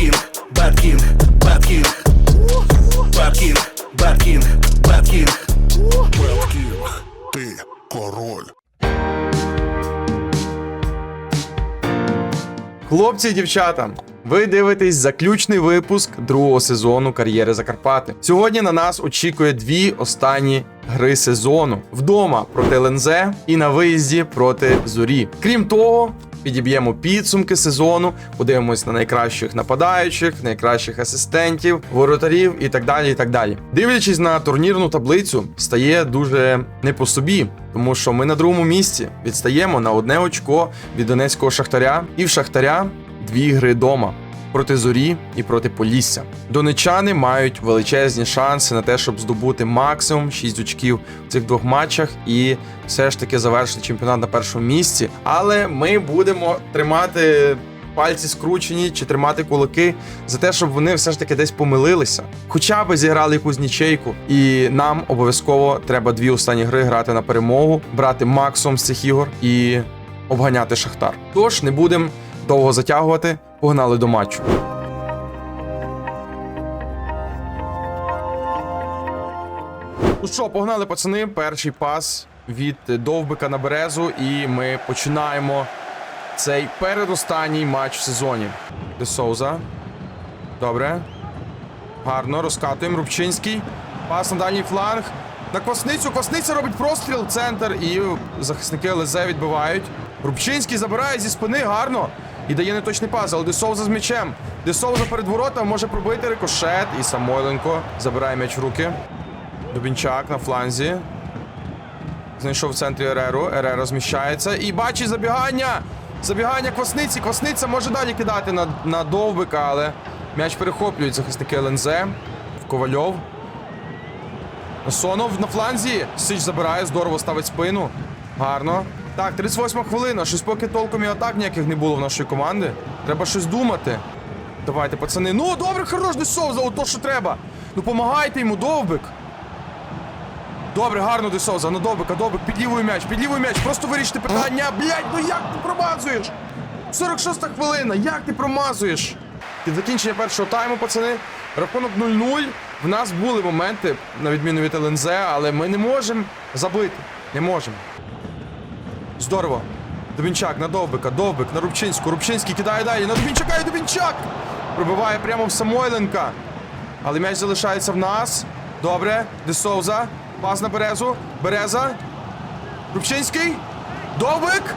Bad King, Bad King, Bad King. Беткінг, ти король. Хлопці і дівчата, ви дивитесь заключний випуск другого сезону кар'єри Закарпати. Сьогодні на нас очікує дві останні гри сезону: вдома проти ЛНЗ і на виїзді проти Зорі. Крім того. Підіб'ємо підсумки сезону, подивимось на найкращих нападаючих, найкращих асистентів, воротарів і так далі. і так далі. Дивлячись на турнірну таблицю, стає дуже не по собі, тому що ми на другому місці відстаємо на одне очко від донецького шахтаря, і в шахтаря дві гри дома. Проти зорі і проти Полісся. Донечани мають величезні шанси на те, щоб здобути максимум 6 очків в цих двох матчах і все ж таки завершити чемпіонат на першому місці. Але ми будемо тримати пальці скручені чи тримати кулаки за те, щоб вони все ж таки десь помилилися, хоча б зіграли якусь нічейку. І нам обов'язково треба дві останні гри грати на перемогу, брати максимум з цих ігор і обганяти шахтар. Тож не будемо довго затягувати. Погнали до матчу. Ну що, погнали, пацани. Перший пас від Довбика на березу, і ми починаємо цей передостанній матч в сезоні. Де Соуза. Добре. Гарно, розкатуємо. Рубчинський. Пас на дальній фланг. На Квасницю. Квасниця робить простріл, центр, і захисники ЛЗ відбивають. Рубчинський забирає зі спини, гарно. І дає неточний пас, але Десовза з м'ячем. Десовза перед воротами може пробити рикошет. І Самойленко забирає м'яч в руки. Дубінчак на фланзі. Знайшов в центрі Ереру. Ерера зміщається. І бачить забігання. Забігання Квасниці. Квасниця може далі кидати на, на довбика, але м'яч перехоплюють захисники ЛНЗ. Ковальов. Сонов на фланзі. Сич забирає, здорово ставить спину. Гарно. Так, 38 хвилина. Щось поки толком і атак ніяких не було в нашої команди. Треба щось думати. Давайте, пацани. Ну, добре, хорош, Десовза, ото що треба. Ну, помагайте йому, довбик. Добре, гарно Десовза, на довбика, довбик, під лівою м'яч, під лівою м'яч. Просто вирішити питання. Блять, ну як ти промазуєш? 46 хвилина, як ти промазуєш? Під закінчення першого тайму, пацани, рахунок 0-0. В нас були моменти, на відміну від ЛНЗ, але ми не можемо забити. Не можемо. Здорово. Дубінчак на Довбика, Довбик на Рубчинську. Рубчинський кидає далі. На Дубінчака і Дубінчак! Пробиває прямо в Самойленка. Але м'яч залишається в нас. Добре. Десовза. Пас на Березу. Береза. Рубчинський. Довбик.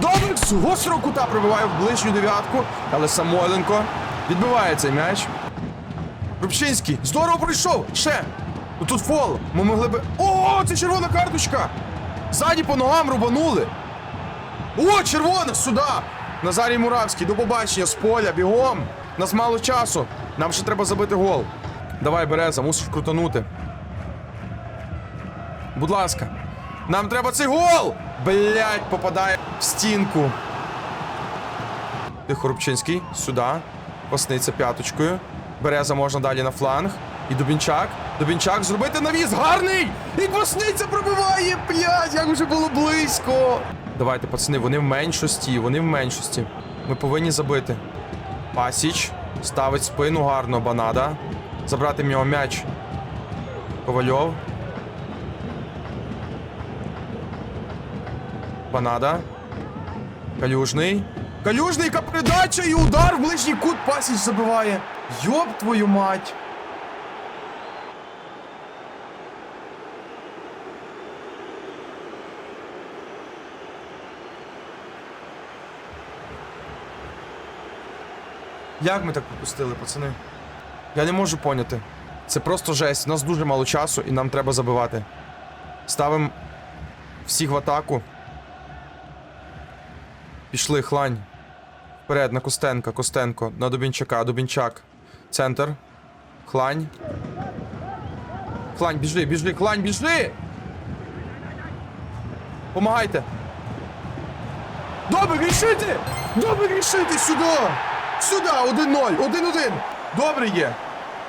Довбик з гострого кута пробиває в ближню дев'ятку. Але Самойленко відбиває цей м'яч. Рубчинський. Здорово пройшов. Ще. Ну тут фол. Ми могли би. О, це червона карточка! Ззаді по ногам рубанули. О, червона, сюди! Назарій Муравський, до побачення з поля, бігом. Нас мало часу. Нам ще треба забити гол. Давай, Береза, мусиш крутанути. Будь ласка. Нам треба цей гол! Блять, попадає в стінку. Тихо, Рубчинський, сюди. Пасниця п'яточкою. Береза можна далі на фланг. І Дубінчак. Дубінчак зробити навіс. Гарний! І Квасниця пробиває! Блять, як вже було близько! Давайте, пацани, вони в меншості, вони в меншості. Ми повинні забити. Пасіч. Ставить спину гарно, Банада. Забрати в нього м'яч. Ковальов. Банада. Калюжний. Калюжний, яка і удар в ближній кут Пасіч забиває. Йоп твою мать. Як ми так пропустили, пацани? Я не можу поняти. Це просто жесть. У нас дуже мало часу і нам треба забивати. Ставимо всіх в атаку. Пішли, хлань. Вперед на Костенка, Костенко, на Дубінчака, Дубінчак. Центр. Хлань. Хлань, біжи, біжи, хлань, біжи! Помагайте! Добре, рішити! Добре, рішити! Сюди! Сюди! 1-0! 1-1! Добре є!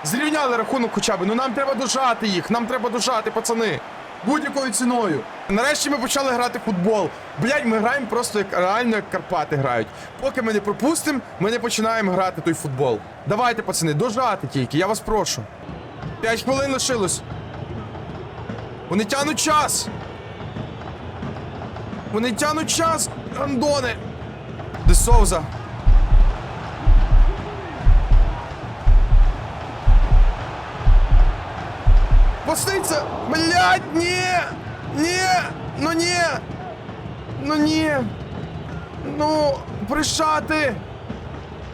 Зрівняли рахунок хоча б. Ну нам треба дожати їх! Нам треба дожати, пацани! Будь-якою ціною. Нарешті ми почали грати футбол. Блять, ми граємо просто як реально як Карпати грають. Поки ми не пропустимо, ми не починаємо грати той футбол. Давайте, пацани, дожати тільки, я вас прошу. П'ять хвилин лишилось. Вони тянуть час. Вони тянуть час, Андони. Де Посниця! Блядь, ні! Ні! Ну ні! Ну ні! Ну, пришати!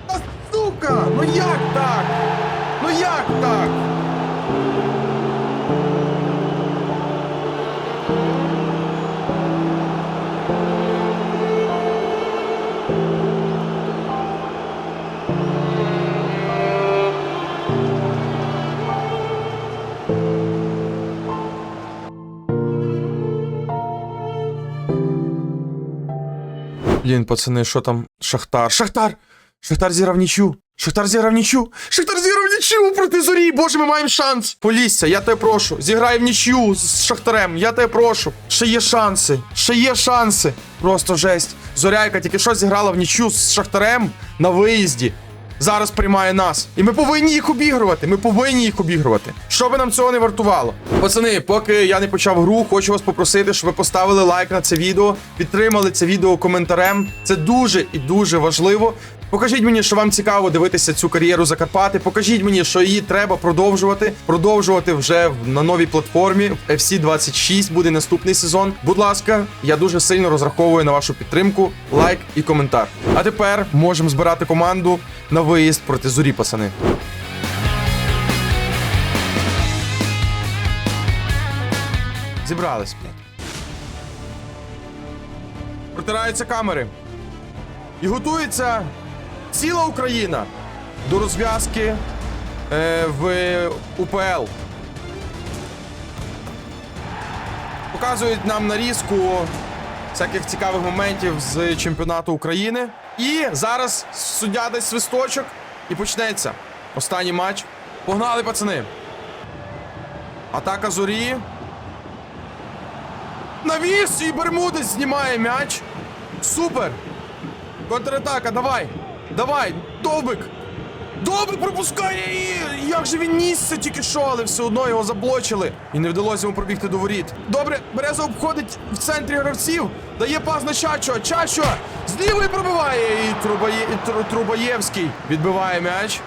А сука! Ну як так? Ну як так? Блін, пацани, що там? Шахтар. Шахтар! Шахтар зіграв нічю. Шахтар зіграв нічю. Шахтар зіграв нічю проти зорі. Боже, ми маємо шанс. Полісся, я тебе прошу. Зіграй в нічю з Шахтарем. Я тебе прошу. Ще є шанси. Ще є шанси. Просто жесть. Зоряйка тільки що зіграла в нічю з Шахтарем на виїзді. Зараз приймає нас. І ми повинні їх обігрувати. Ми повинні їх обігрувати. Що би нам цього не вартувало. Пацани, поки я не почав гру, хочу вас попросити, щоб ви поставили лайк на це відео, підтримали це відео коментарем. Це дуже і дуже важливо. Покажіть мені, що вам цікаво дивитися цю кар'єру Закарпати. Покажіть мені, що її треба продовжувати. Продовжувати вже на новій платформі. В FC 26 буде наступний сезон. Будь ласка, я дуже сильно розраховую на вашу підтримку, лайк і коментар. А тепер можемо збирати команду на виїзд проти зорі, пацани. Зібрались, блядь. Протираються камери. І готується ціла Україна до розв'язки е, в УПЛ. Показують нам нарізку всяких цікавих моментів з чемпіонату України. І зараз суддя дасть свисточок і почнеться. Останній матч. Погнали, пацани. Атака зорі. Навіс і Бермудець знімає м'яч. Супер! Контратака, давай! Давай! Довбик! Довбик пропускає і як же він нісся тільки що, але все одно його заблочили. І не вдалося йому пробігти до воріт. Добре, Береза обходить в центрі гравців, дає пас на Чачо. Чачо з лівої пробиває. І, Трубає... і Тру- Трубаєвський відбиває м'яч.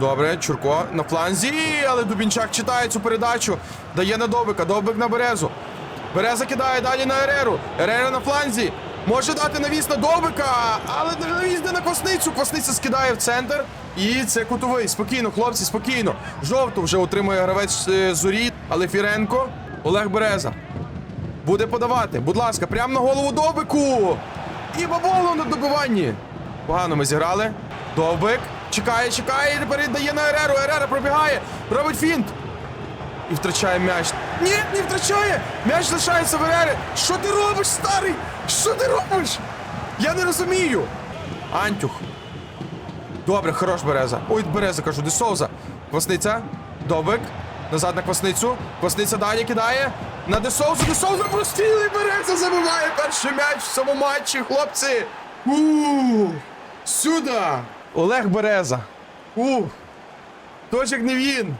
Добре, Чурко на фланзі, але Дубінчак читає цю передачу. Дає на Довбика, Довбик на Березу. Береза кидає далі на Ереру. Ерера на фланзі. Може дати навіс на Довбика, але навіс не на Квасницю. Квасниця скидає в центр. І це кутовий. Спокійно, хлопці, спокійно. Жовту вже отримує гравець е, Зорі, але Фіренко. Олег Береза. Буде подавати. Будь ласка, прямо на голову Довбику. І баболо на добиванні. Погано ми зіграли. Довбик. Чекає, чекає, тепер на Ереру. Ерера пробігає. Робить фінт. І втрачає м'яч. Ні, не втрачає! М'яч лишається в Ерері. Що ти робиш, старий? Що ти робиш? Я не розумію. Антюх. Добре, хорош Береза. Ой, Береза кажу, де Соуза. Квасниця. Довбик. Назад на квасницю. Квасниця далі кидає. На Десоузу. Десоуза простріли. Береза забиває перший м'яч в цьому матчі, хлопці. Ууу. Сюди. Олег Береза. Ух. Точок не він.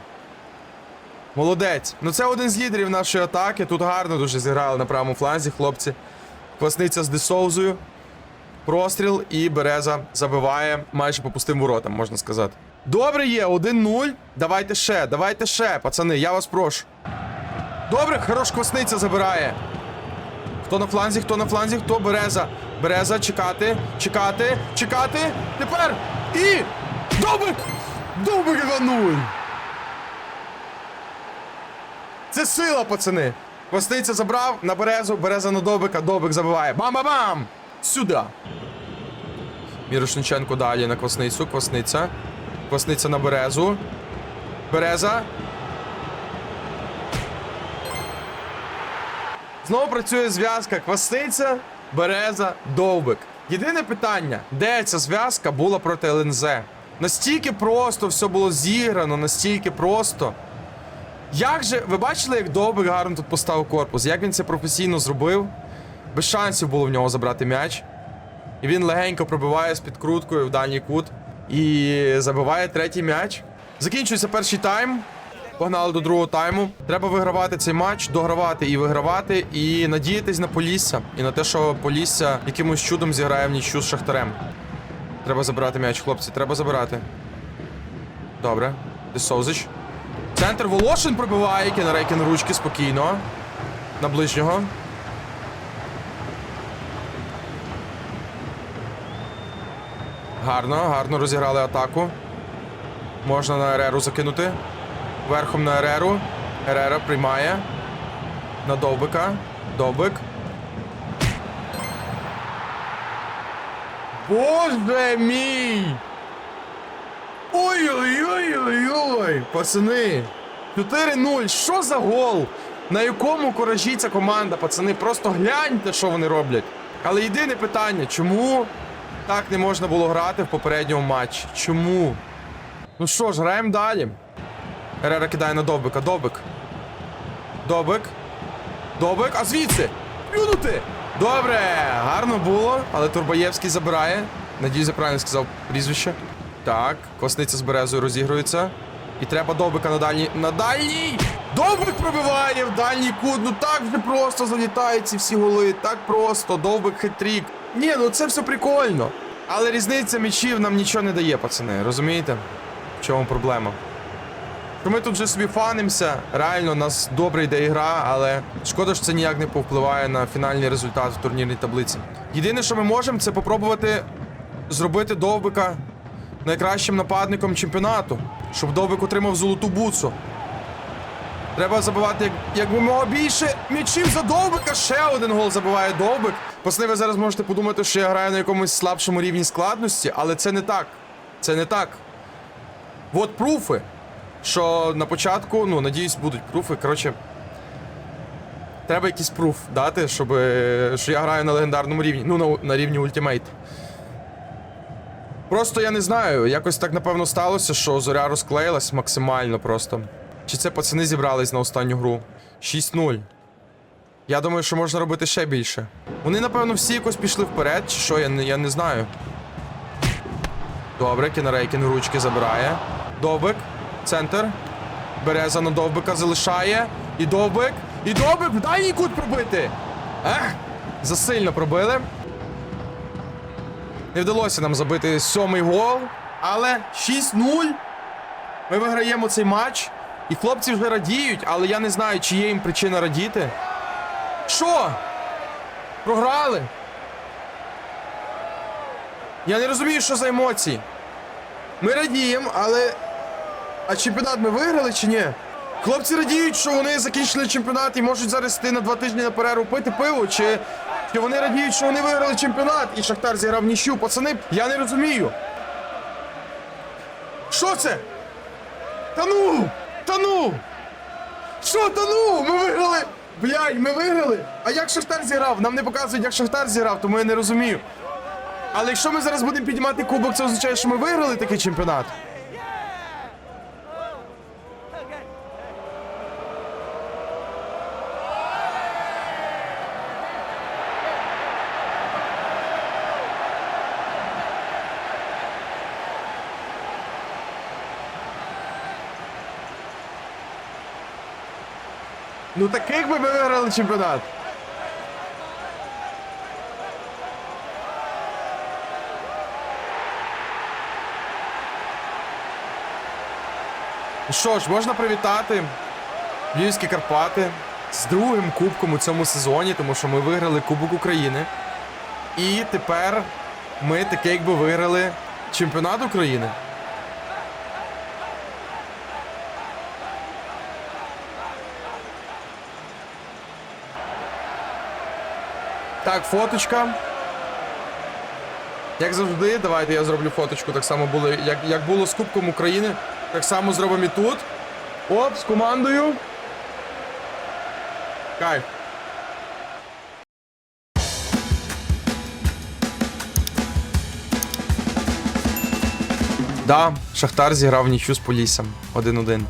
Молодець. Ну це один з лідерів нашої атаки. Тут гарно дуже зіграли на правому фланзі, хлопці. Квасниця з Десоузою. Простріл і Береза забиває майже по пустим воротам, можна сказати. Добре є, 1-0. Давайте ще, давайте ще, пацани, я вас прошу. Добре, хорош квасниця забирає. Хто на фланзі, хто на фланзі, хто Береза. Береза, чекати, чекати, чекати. Тепер. І. Довбик! Довбик 2-0. Це сила, пацани. Квасниця забрав на березу, береза на Довбика, Довбик забиває. Бам-бам-бам! Сюди. Мірошниченко далі на квасницю. Квасниця. Квасниця на березу. Береза. Знову працює зв'язка. Квасниця, береза, довбик. Єдине питання, де ця зв'язка була проти ЛНЗ? Настільки просто все було зіграно, настільки просто. Як же, ви бачили, як Довбик гарно тут поставив корпус? Як він це професійно зробив? Без шансів було в нього забрати м'яч. І він легенько пробиває з підкруткою в дальній кут. І забиває третій м'яч. Закінчується перший тайм. Погнали до другого тайму. Треба вигравати цей матч, догравати і вигравати, і надіятись на Полісся. І на те, що Полісся якимось чудом зіграє в нічю з Шахтарем. Треба забирати м'яч, хлопці, треба забирати. Добре. Десовзич. Центр Волошин пробиває, Кінерейкін ручки спокійно. На ближнього. Гарно, гарно розіграли атаку. Можна на Ереру закинути. Верхом на Ереру. Ерера приймає. На Довбика. Довбик. Боже мій! Ой-ой-ой-ой-ой! Пацани! 4-0. Що за гол? На якому коражі ця команда, пацани? Просто гляньте, що вони роблять. Але єдине питання, чому так не можна було грати в попередньому матчі? Чому? Ну що ж, граємо далі. Ерера кидає на Довбика. Довбик. Довбик. Довбик. А звідси? Плюнути! Добре! Гарно було, але Турбаєвський забирає. Надіюсь, я правильно сказав прізвище. Так, косниця з березою розігрується. І треба Довбика на дальній. На дальній! Довбик пробиває в дальній кут. Ну так вже просто залітають ці всі голи. Так просто. Довбик хитрік. Ні, ну це все прикольно. Але різниця м'ячів нам нічого не дає, пацани. Розумієте? В чому проблема? Ми тут вже собі фанимося, реально у нас добре йде ігра, але шкода, що це ніяк не повпливає на фінальний результат в турнірній таблиці. Єдине, що ми можемо, це попробувати зробити Довбика найкращим нападником чемпіонату, щоб Довбик отримав золоту буцу. Треба забивати як, якомога більше м'ячів за Довбика. Ще один гол забиває Довбик. Пацани, ви зараз можете подумати, що я граю на якомусь слабшому рівні складності, але це не так. Це не так. От пруфи що на початку, ну, надіюсь, будуть пруфи. Коротше, треба якийсь пруф дати, щоб е, що я граю на легендарному рівні. Ну, на, на рівні ультимейт. Просто я не знаю, якось так напевно сталося, що зоря розклеїлась максимально просто. Чи це пацани зібрались на останню гру? 6-0. Я думаю, що можна робити ще більше. Вони, напевно, всі якось пішли вперед, чи що, я не, я не знаю. Добре, Кінарейкін ручки забирає. Довбик. Центр. Береза на довбика залишає. І довбик. І довбик в дальній кут пробити. Ех! Засильно пробили. Не вдалося нам забити сьомий гол. Але 6-0. Ми виграємо цей матч. І хлопці вже радіють, але я не знаю, чи є їм причина радіти. Що? Програли? Я не розумію, що за емоції. Ми радіємо, але. А чемпіонат ми виграли чи ні? Хлопці радіють, що вони закінчили чемпіонат і можуть зараз йти на два тижні на перерву пити пиво, чи, чи вони радіють, що вони виграли чемпіонат і Шахтар зіграв ніщу. Пацани, я не розумію. Що це? Та ну! Та ну! Що та ну? Ми виграли! Блядь, ми виграли! А як Шахтар зіграв? Нам не показують, як Шахтар зіграв, тому я не розумію. Але якщо ми зараз будемо піднімати кубок, це означає, що ми виграли такий чемпіонат. Ну таких би ми виграли чемпіонат. Ну Що ж, можна привітати Львівські Карпати з другим кубком у цьому сезоні, тому що ми виграли Кубок України. І тепер ми таке якби виграли чемпіонат України. Так, фоточка. Як завжди, давайте я зроблю фоточку. Так само було, як, як було з Кубком України. Так само зробимо і тут. Оп, з командою. Кайф. Да, Шахтар зіграв нічю з Поліссям 1-1.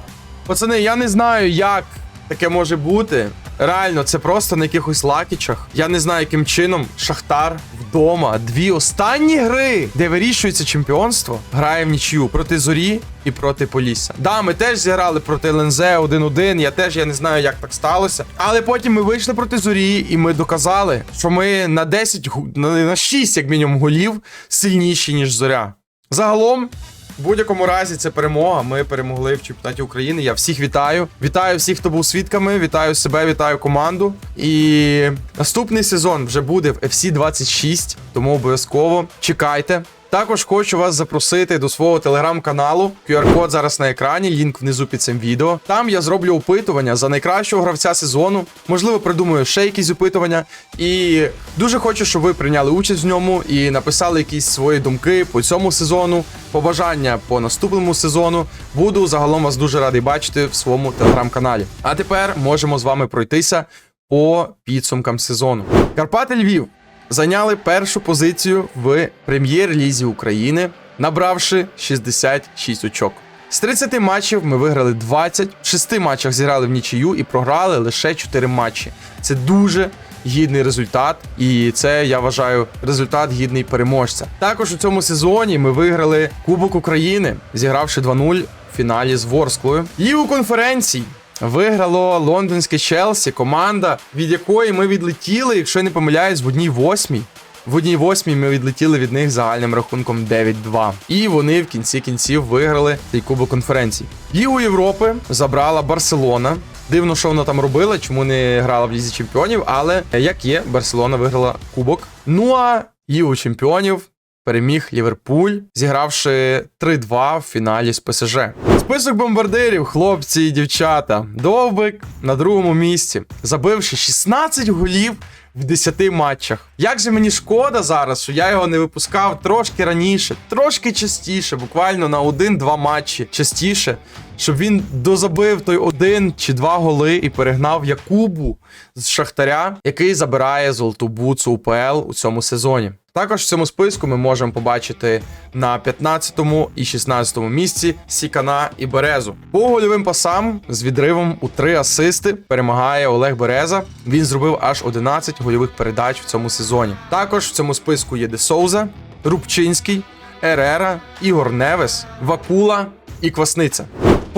Пацани, я не знаю, як таке може бути. Реально, це просто на якихось лакічах. Я не знаю, яким чином Шахтар вдома. Дві останні гри, де вирішується чемпіонство, грає в нічию проти зорі і проти Полісся. Да, ми теж зіграли проти ЛНЗ 1-1. Я теж я не знаю, як так сталося. Але потім ми вийшли проти зорі, і ми доказали, що ми на 10, на на 6, як мінімум, голів сильніші, ніж зоря. Загалом, в будь-якому разі, це перемога. Ми перемогли в чемпіонаті України. Я всіх вітаю. Вітаю всіх, хто був свідками. Вітаю себе, вітаю команду. І наступний сезон вже буде в FC 26, тому обов'язково чекайте. Також хочу вас запросити до свого телеграм-каналу. QR-код зараз на екрані, лінк внизу під цим відео. Там я зроблю опитування за найкращого гравця сезону. Можливо, придумаю ще якісь опитування. І дуже хочу, щоб ви прийняли участь в ньому і написали якісь свої думки по цьому сезону, побажання по наступному сезону. Буду загалом вас дуже радий бачити в своєму телеграм-каналі. А тепер можемо з вами пройтися по підсумкам сезону. Карпати Львів зайняли першу позицію в прем'єр-лізі України, набравши 66 очок. З 30 матчів ми виграли 20, в 6 матчах зіграли в нічию і програли лише 4 матчі. Це дуже гідний результат, і це я вважаю результат гідний переможця. Також у цьому сезоні ми виграли Кубок України, зігравши 2-0 в фіналі з Ворсклою. Лігу конференцій Виграло лондонське Челсі, команда, від якої ми відлетіли, якщо я не помиляюсь, в одній восьмій. В одній восьмій ми відлетіли від них загальним рахунком 9-2. І вони в кінці кінців виграли цей кубок конференцій. Лігу Європи забрала Барселона. Дивно, що вона там робила, чому не грала в Лізі Чемпіонів, але як є, Барселона виграла кубок. Ну а Лігу Чемпіонів переміг Ліверпуль, зігравши 3-2 в фіналі з ПСЖ. Список бомбардирів, хлопці і дівчата. Довбик на другому місці, забивши 16 голів в 10 матчах. Як же мені шкода зараз, що я його не випускав трошки раніше, трошки частіше, буквально на 1-2 матчі частіше, щоб він дозабив той один чи два голи і перегнав Якубу з Шахтаря, який забирає золоту буцу УПЛ у цьому сезоні. Також в цьому списку ми можемо побачити на 15 і 16 місці Сікана і Березу. По гольовим пасам з відривом у 3 асисти перемагає Олег Береза. Він зробив аж 11 гольових передач в цьому сезоні. Також в цьому списку є Десоуза, Рубчинський, Ерера, Ігор Невес, Вакула і Квасниця.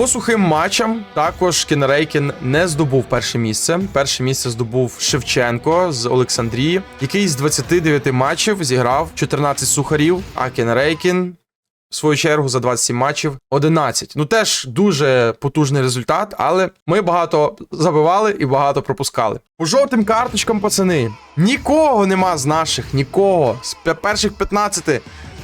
По сухим матчам також Кінрейкін не здобув перше місце. Перше місце здобув Шевченко з Олександрії, який з 29 матчів зіграв 14 сухарів, а Кінрейкін в свою чергу за 27 матчів 11. Ну теж дуже потужний результат, але ми багато забивали і багато пропускали. По жовтим карточкам, пацани, нікого нема з наших, нікого. З перших 15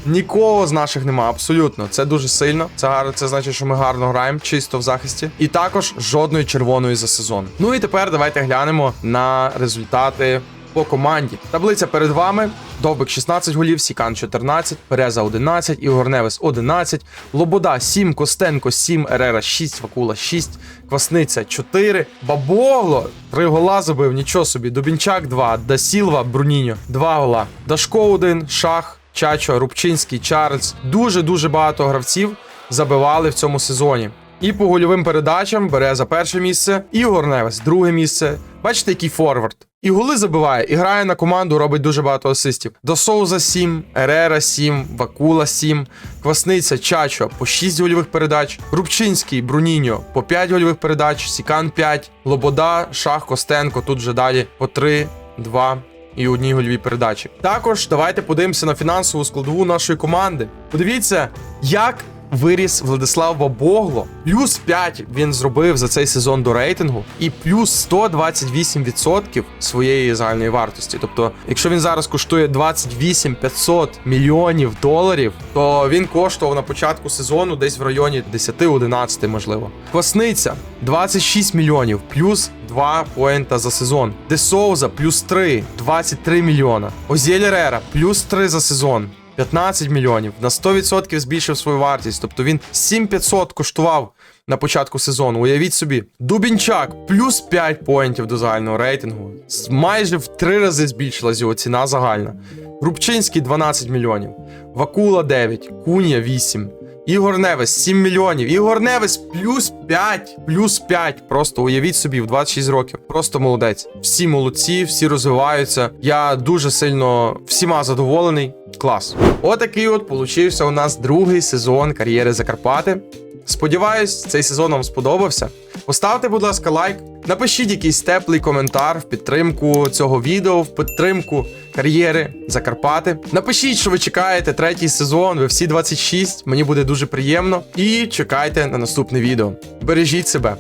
Нікого з наших нема, абсолютно. Це дуже сильно. Це гарно. Це значить, що ми гарно граємо, чисто в захисті. І також жодної червоної за сезон. Ну і тепер давайте глянемо на результати по команді. Таблиця перед вами. Довбик 16 голів, Сікан 14, Береза 11, Ігор Невес 11, Лобода 7, Костенко 7, Ерера 6, Вакула 6, Квасниця 4, Бабогло 3 гола забив, нічого собі. Дубінчак 2, Дасілва, Бруніньо 2 гола. Дашко 1, Шах, Чачо, Рубчинський, Чарльз. Дуже-дуже багато гравців забивали в цьому сезоні. І по гольовим передачам бере за перше місце Ігор Невес, друге місце. Бачите, який форвард. І голи забиває, і грає на команду, робить дуже багато асистів. До Соуза 7, Ерера 7, Вакула 7, Квасниця, Чачо по 6 гольових передач, Рубчинський, Бруніньо по 5 гольових передач, Сікан 5, Лобода, Шах, Костенко, тут вже далі по 3, 2 і одній гольовій передачі. Також давайте подивимося на фінансову складову нашої команди. Подивіться, як виріс Владислав Бабогло. Плюс 5 він зробив за цей сезон до рейтингу, і плюс 128% своєї загальної вартості. Тобто, якщо він зараз коштує 28 500 мільйонів доларів, то він коштував на початку сезону десь в районі 10-11, можливо. Квасниця 26 мільйонів, плюс 2 поінта за сезон. Десоуза плюс 3, 23 мільйона. Озєль Рера плюс 3 за сезон. 15 мільйонів на 100% збільшив свою вартість. Тобто він 7500 коштував на початку сезону. Уявіть собі, Дубінчак плюс 5 поінтів до загального рейтингу. Майже в 3 рази збільшилась його ціна загальна. Рубчинський 12 мільйонів, Вакула 9, Кунія 8, Ігор Невес 7 мільйонів. Ігор Невес плюс 5. Плюс 5. Просто уявіть собі, в 26 років. Просто молодець. Всі молодці, всі розвиваються. Я дуже сильно всіма задоволений. Клас. Отакий от получився у нас другий сезон кар'єри Закарпати. Сподіваюсь, цей сезон вам сподобався. Поставте, будь ласка, лайк. Напишіть якийсь теплий коментар в підтримку цього відео, в підтримку кар'єри Закарпати. Напишіть, що ви чекаєте третій сезон, ви всі 26. Мені буде дуже приємно. І чекайте на наступне відео. Бережіть себе.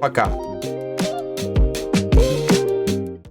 Пока.